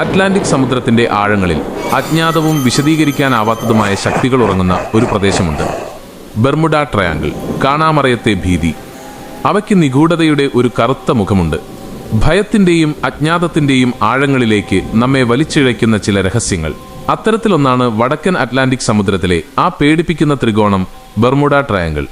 Atlantic സമുദ്രത്തിന്റെ ആഴങ്ങളിൽ അജ്ഞാതവും വിശദീകരിക്കാനാവാത്തതുമായ ശക്തികൾ ഉറങ്ങുന്ന ഒരു പ്രദേശമുണ്ട്. ബെർമുഡ ട്രയാങ്കിൾ കാണാമറയത്തെ ഭീതി. അവയ്ക്ക് നിഗൂഢതയുടെ ഒരു കറുത്ത മുഖമുണ്ട്. ഭയത്തിന്റെയും അജ്ഞാതത്തിന്റെയും ആഴങ്ങളിലേക്ക് നമ്മെ വലിച്ചിഴയ്ക്കുന്ന ചില രഹസ്യങ്ങൾ. അത്തരത്തിലൊന്നാണ് വടക്കൻ അറ്റ്ലാന്റിക് സമുദ്രത്തിലെ ആ പേടിപ്പിക്കുന്ന ത്രികോണം ബെർമുഡ ട്രയാങ്കിൾ.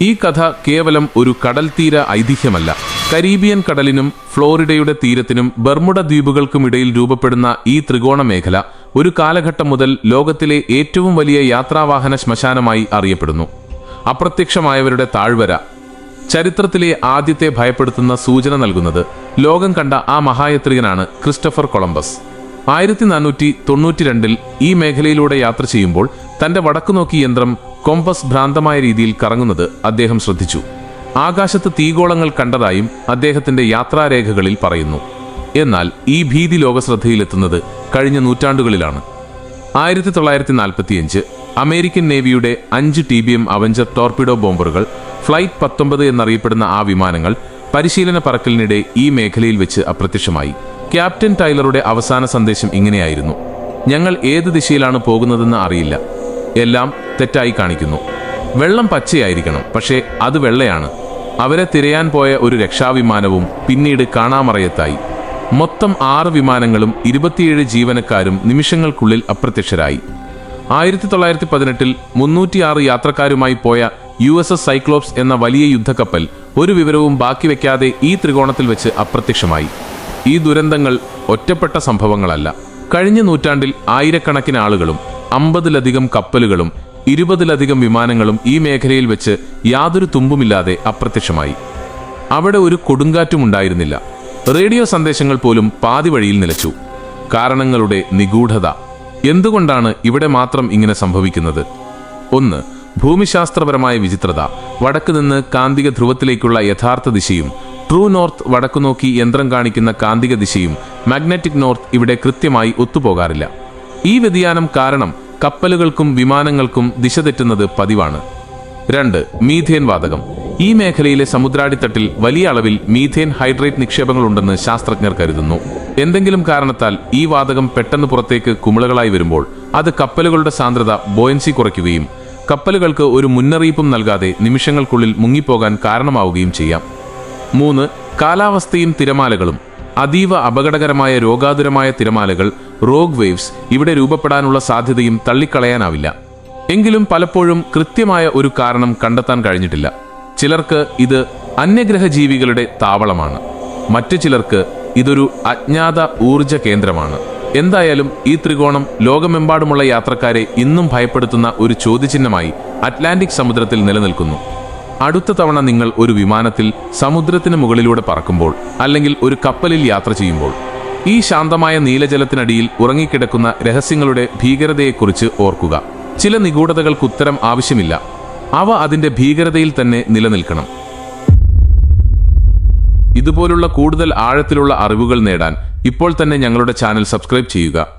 ഈ കഥ കേവലം ഒരു കടൽ തീര ഐതിഹ്യമല്ല. കരീബിയൻ കടലിനും ഫ്ലോറിഡയുടെ തീരത്തിനും ബർമുഡ ദ്വീപുകൾക്കുമിടയിൽ രൂപപ്പെടുന്ന ഈ ത്രികോണ മേഖല ഒരു കാലഘട്ടം മുതൽ ലോകത്തിലെ ഏറ്റവും വലിയ യാത്രാവാഹന ശ്മശാനമായി അറിയപ്പെടുന്നു. അപ്രത്യക്ഷമായവരുടെ താഴ്വര ചരിത്രത്തിലെ ആദ്യത്തെ ഭയപ്പെടുത്തുന്ന സൂചന നൽകുന്നത് ലോകം കണ്ട ആ മഹായത്രികനാണ് ക്രിസ്റ്റഫർ കൊളംബസ്. ആയിരത്തി നാനൂറ്റി തൊണ്ണൂറ്റിരണ്ടിൽ ഈ മേഖലയിലൂടെ യാത്ര ചെയ്യുമ്പോൾ തന്റെ വടക്കുനോക്കി യന്ത്രം കൊമ്പസ് ഭ്രാന്തമായ രീതിയിൽ കറങ്ങുന്നത് അദ്ദേഹം ശ്രദ്ധിച്ചു. ആകാശത്ത് തീഗോളങ്ങൾ കണ്ടതായും അദ്ദേഹത്തിന്റെ യാത്രാരേഖകളിൽ പറയുന്നു. എന്നാൽ ഈ ഭീതി ലോകശ്രദ്ധയിലെത്തുന്നത് കഴിഞ്ഞ നൂറ്റാണ്ടുകളിലാണ്. ആയിരത്തി തൊള്ളായിരത്തി നാൽപ്പത്തിയഞ്ച് അമേരിക്കൻ നേവിയുടെ അഞ്ച് T B M avenger torpedo ബോംബറുകൾ flight പത്തൊമ്പത് എന്നറിയപ്പെടുന്ന ആ വിമാനങ്ങൾ പരിശീലന പറക്കലിനിടെ ഈ മേഖലയിൽ വെച്ച് അപ്രത്യക്ഷമായി. ക്യാപ്റ്റൻ ടൈലറുടെ അവസാന സന്ദേശം ഇങ്ങനെയായിരുന്നു. ഞങ്ങൾ ഏത് ദിശയിലാണ് പോകുന്നതെന്ന് അറിയില്ല. എല്ലാം തെറ്റായി കാണിക്കുന്നു. വെള്ളം പച്ചയായിരിക്കണം പക്ഷേ അത് വെള്ളയാണ്. അവരെ തിരയാൻ പോയ ഒരു രക്ഷാവിമാനവും പിന്നീട് കാണാമറയത്തായി. മൊത്തം ആറ് വിമാനങ്ങളും ഇരുപത്തിയേഴ് ജീവനക്കാരും നിമിഷങ്ങൾക്കുള്ളിൽ അപ്രത്യക്ഷരായി. ആയിരത്തി തൊള്ളായിരത്തി പതിനെട്ടിൽ മുന്നൂറ്റിയാറ് യാത്രക്കാരുമായി പോയ യു എസ് എസ് സൈക്ലോപ്സ് എന്ന വലിയ യുദ്ധക്കപ്പൽ ഒരു വിവരവും ബാക്കി വെക്കാതെ ഈ ത്രികോണത്തിൽ വെച്ച് അപ്രത്യക്ഷമായി. ഈ ദുരന്തങ്ങൾ ഒറ്റപ്പെട്ട സംഭവങ്ങളല്ല. കഴിഞ്ഞ നൂറ്റാണ്ടിൽ ആയിരക്കണക്കിന് ആളുകളും അമ്പതിലധികം കപ്പലുകളും ഇരുപതിലധികം വിമാനങ്ങളും ഈ മേഖലയിൽ വെച്ച് യാതൊരു തുമ്പുമില്ലാതെ അപ്രത്യക്ഷമായി. അവിടെ ഒരു കൊടുങ്കാറ്റും ഉണ്ടായിരുന്നില്ല. റേഡിയോ സന്ദേശങ്ങൾ പോലും പാതി വഴിയിൽ നിലച്ചു. കാരണങ്ങളുടെ നിഗൂഢത. എന്തുകൊണ്ടാണ് ഇവിടെ മാത്രം ഇങ്ങനെ സംഭവിക്കുന്നത്? ഒന്ന് ഭൂമിശാസ്ത്രപരമായ വിചിത്രത. വടക്ക് നിന്ന് കാന്തിക ധ്രുവത്തിലേക്കുള്ള യഥാർത്ഥ ദിശയും ട്രൂ നോർത്ത് വടക്കു നോക്കി യന്ത്രം കാണിക്കുന്ന കാന്തിക ദിശയും മാഗ്നറ്റിക് നോർത്ത് ഇവിടെ കൃത്യമായി ഒത്തുപോകാറില്ല. ഈ വ്യതിയാനം കാരണം കപ്പലുകൾക്കും വിമാനങ്ങൾക്കും ദിശ തെറ്റുന്നത് പതിവാണ്. രണ്ട് മീഥേൻ വാതകം. ഈ മേഖലയിലെ സമുദ്രാടിത്തട്ടിൽ വലിയ അളവിൽ മീഥേൻ ഹൈഡ്രേറ്റ് നിക്ഷേപങ്ങളുണ്ടെന്ന് ശാസ്ത്രജ്ഞർ കരുതുന്നു. എന്തെങ്കിലും കാരണത്താൽ ഈ വാതകം പെട്ടെന്ന് പുറത്തേക്ക് കുമിളകളായി വരുമ്പോൾ അത് കപ്പലുകളുടെ സാന്ദ്രത ബോയൻസി കുറയ്ക്കുകയും കപ്പലുകൾക്ക് ഒരു മുന്നറിയിപ്പും നൽകാതെ നിമിഷങ്ങൾക്കുള്ളിൽ മുങ്ങിപ്പോകാൻ കാരണമാവുകയും ചെയ്യാം. മൂന്ന് കാലാവസ്ഥയും തിരമാലകളും. അതീവ അപകടകരമായ രോഗാതുരമായ തിരമാലകൾ റോഗ് വേവ്സ് ഇവിടെ രൂപപ്പെടാനുള്ള സാധ്യതയും തള്ളിക്കളയാനാവില്ല. എങ്കിലും പലപ്പോഴും കൃത്യമായ ഒരു കാരണം കണ്ടെത്താൻ കഴിഞ്ഞിട്ടില്ല. ചിലർക്ക് ഇത് അന്യഗ്രഹ ജീവികളുടെ താവളമാണ്. മറ്റു ചിലർക്ക് ഇതൊരു അജ്ഞാത ഊർജ കേന്ദ്രമാണ്. എന്തായാലും ഈ ത്രികോണം ലോകമെമ്പാടുമുള്ള യാത്രക്കാരെ ഇന്നും ഭയപ്പെടുത്തുന്ന ഒരു ചോദ്യചിഹ്നമായി അറ്റ്ലാന്റിക് സമുദ്രത്തിൽ നിലനിൽക്കുന്നു. അടുത്ത തവണ നിങ്ങൾ ഒരു വിമാനത്തിൽ സമുദ്രത്തിന് മുകളിലൂടെ പറക്കുമ്പോൾ അല്ലെങ്കിൽ ഒരു കപ്പലിൽ യാത്ര ചെയ്യുമ്പോൾ ഈ ശാന്തമായ നീലജലത്തിനടിയിൽ ഉറങ്ങിക്കിടക്കുന്ന രഹസ്യങ്ങളുടെ ഭീകരതയെക്കുറിച്ച് ഓർക്കുക. ചില നിഗൂഢതകൾക്ക് ഉത്തരം ആവശ്യമില്ല. അവ അതിന്റെ ഭീകരതയിൽ തന്നെ നിലനിൽക്കണം. ഇതുപോലുള്ള കൂടുതൽ ആഴത്തിലുള്ള അറിവുകൾ നേടാൻ ഇപ്പോൾ തന്നെ ഞങ്ങളുടെ ചാനൽ സബ്സ്ക്രൈബ് ചെയ്യുക.